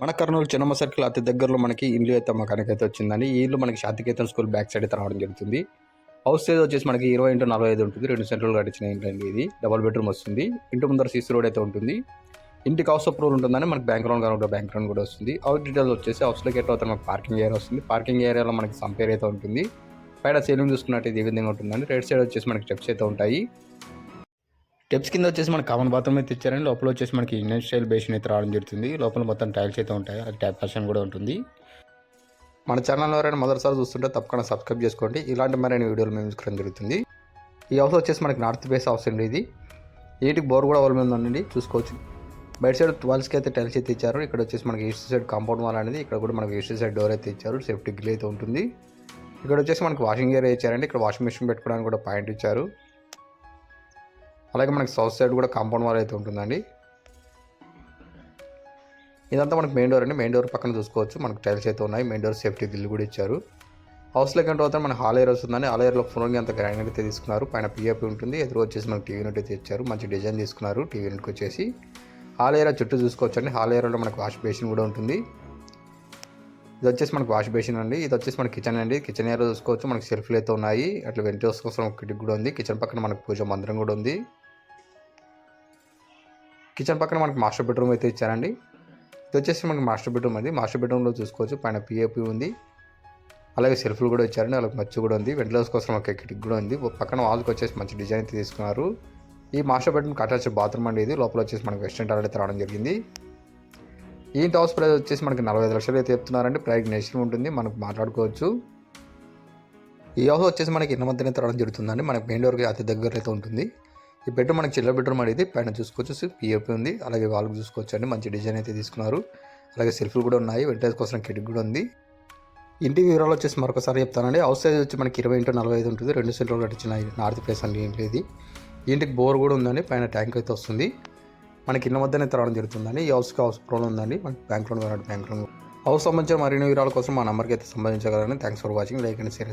మన కర్నూలు చిన్నమ్మ సర్కిల్ అతి దగ్గరలో మనకి ఇల్లు అయితే మా అయితే వచ్చిందని ఈ ఇల్లు మనకి శాంతికేతన్ స్కూల్ బ్యాక్ సైడ్ అయితే రావడం జరుగుతుంది. హౌస్ సైజ్ వచ్చేసి మనకి ఇరవై ఇంటూ నలభై ఐదు ఉంటుంది. రెండు సెంట్రల్ గడిచిన ఏంటండి ఇది? డబల్ బెడ్రూమ్ వస్తుంది. ఇంటి ముందర సీసీ రోడ్ అయితే ఉంటుంది. ఇంటికి హౌస్ అప్రూవల్ ఉంటుందని మనకి బ్యాంక్ లోన్ కానీ బ్యాంక్ లోన్ కూడా వస్తుంది. అవుట్ డీటెయిల్స్ వచ్చేసి హౌస్లోకి ఎట్లా అవుతుంది మనకి పార్కింగ్ ఏరియా వస్తుంది. పార్కింగ్ ఏరియాలో మనకి సంపేర్ అయితే ఉంటుంది. పైన సీలింగ్ చూసుకున్నట్టు ఇది ఈ విధంగా ఉంటుందండి. రైట్ సైడ్ వచ్చేసి మనకి స్టెప్స్ అయితే ఉంటాయి. స్టెప్స్ కింద వచ్చేసి మనకి కామన్ బాత్రూమ్ అయితే ఇచ్చారండి లోపల వచ్చేసి మనకి ఇండియన్ స్టైల్ బేసిన్ అయితే రావడం జరుగుతుంది. లోపల మొత్తం టైల్స్ అయితే ఉంటాయి. అలాగే ట్యాప్ వర్షన్ కూడా ఉంటుంది. మన ఛానల్ ఎవరైనా మొదటిసారి చూస్తుంటే తప్పకుండా సబ్స్క్రైబ్ చేసుకోండి. ఇలాంటి మరిన్ని వీడియోలు మేము తీసుకోవడం జరుగుతుంది. ఈ హౌస్ వచ్చేసి మనకి నార్త్ బేస్ హౌస్ అండి ఇది. వీటికి బోర్ కూడా అవైలబుల్ ఉందండి. చూసుకోవచ్చు. బయట సైడ్ ట్వెల్స్కి అయితే టైల్స్ అయితే ఇచ్చారు. ఇక్కడ వచ్చేసి మనకి ఈస్ట్ సైడ్ కాంపౌండ్ వాల్ అనేది. ఇక్కడ కూడా మనకి ఈస్ట్ సైడ్ డోర్ అయితే ఇచ్చారు. సేఫ్టీ గిల్ అయితే ఉంటుంది. ఇక్కడ వచ్చేసి మనకి వాషింగ్ ఏరియా ఇచ్చారండి. ఇక్కడ వాషింగ్ మెషిన్ పెట్టుకోవడానికి కూడా పాయింట్ ఇచ్చారు. అలాగే మనకి సౌత్ సైడ్ కూడా కాంపౌండ్ వాల్ అయితే ఉంటుందండి. ఇదంతా మనకి మెయిన్ డోర్ అండి. మెయిన్ డోర్ పక్కన చూసుకోవచ్చు. మనకి టైల్స్ అయితే ఉన్నాయి. మెయిన్ డోర్ సేఫ్టీ గిల్లు కూడా ఇచ్చారు. హౌస్లో కంటే అవుతారు మన హాల్ ఏరియా వస్తుందని హాల్ ఏరియాలో ఫోన్ అంత గ్రైండ్ అయితే తీసుకున్నారు. పైన పిఎఫ్ ఉంటుంది. ఎదురు వచ్చేసి మనకి టీవీ యూనిట్ అయితే ఇచ్చారు. మంచి డిజైన్ తీసుకున్నారు టీవీ యూనిట్కి వచ్చేసి. హాల్ ఏరియా చుట్టూ చూసుకోవచ్చు అండి హాల్ ఏరియాలో మనకి వాష్ బేసిన్ కూడా ఉంటుంది. ఇది వచ్చేసి మనకు వాష్ బేసిన్ అండి. ఇది వచ్చేసి మన కిచెన్ అండి. కిచెన్ ఏరియా చూసుకోవచ్చు. మనకి సెల్ఫ్లు అయితే ఉన్నాయి. అట్లా వెంటిలేషన్ కోసం కిటిక్ కూడా ఉంది. కిచెన్ పక్కన మనకి పూజ మందిరం కూడా ఉంది. కిచెన్ పక్కన మనకి మాస్టర్ బెడ్రూమ్ అయితే ఇచ్చారండి. ఇది వచ్చేసి మనకి మాస్టర్ బెడ్రూమ్ అది మాస్టర్ బెడ్రూమ్లో చూసుకోవచ్చు. పైన పిఏపి ఉంది. అలాగే సెల్ఫ్లు కూడా ఇచ్చారండి. అలాగే మచ్చు కూడా ఉంది. వెంటిలేస్ కోసం ఒక కిటిక్ కూడా ఉంది. పక్కన వాళ్ళకి వచ్చేసి మంచి డిజైన్ అయితే తీసుకున్నారు. ఈ మాస్టర్ బెడ్రూమ్ అటాచ్ బాత్రూమ్ అండి ఇది. లోపల వచ్చేసి మనకి వెస్టర్న్ టాయిలెట్ అయితే రావడం జరిగింది. ఈ హౌస్ ప్రైస్ వచ్చేసి మనకి నలభై ఐదు లక్షలు అయితే చెప్తున్నారండి. ప్రైస్ నెక్స్ట్ ఉంటుంది. మనకు మాట్లాడుకోవచ్చు. ఈ హౌస్ వచ్చేసి మనకి ఇన్న మధ్యన రావడం జరుగుతుందండి. మనకి మెయిన్ డోర్కి అతి దగ్గర అయితే ఉంటుంది. ఈ బెడ్రూమ్ మనకి చిల్లర బెడ్రూమ్ అనేది పైన చూసుకోవచ్చు. పిఎఫ్ ఉంది. అలాగే వాళ్ళకి చూసుకోవచ్చు అండి. మంచి డిజైన్ అయితే తీసుకున్నారు. అలాగే సెల్ఫ్లు కూడా ఉన్నాయి. వెంటేజ్ కోసం కిటిక్ కూడా ఉంది. ఇంటి వివరాలు వచ్చేసి మరొకసారి చెప్తానండి. హౌస్ సైజ్ వచ్చి మనకి ఇరవై ఇంటూ నలభై ఐదు ఉంటుంది. రెండు సెంట్రల్ కట్టించిన నార్త్ ప్లేస్ అండి ఇంటి ఇది. ఇంటికి బోర్ కూడా ఉందండి. పైన ట్యాంక్ అయితే వస్తుంది. మనకి ఇళ్ళ మధ్యనే రావడం జరుగుతుందండి. ఈ హౌస్కి హౌస్ ప్రాబ్లం ఉందండి. మనకి bank loan bank loan. House సంబంధించిన మరిన్ని వివరాల కోసం మా నెంబర్కి అయితే సంబంధించగలని thanks for watching like and share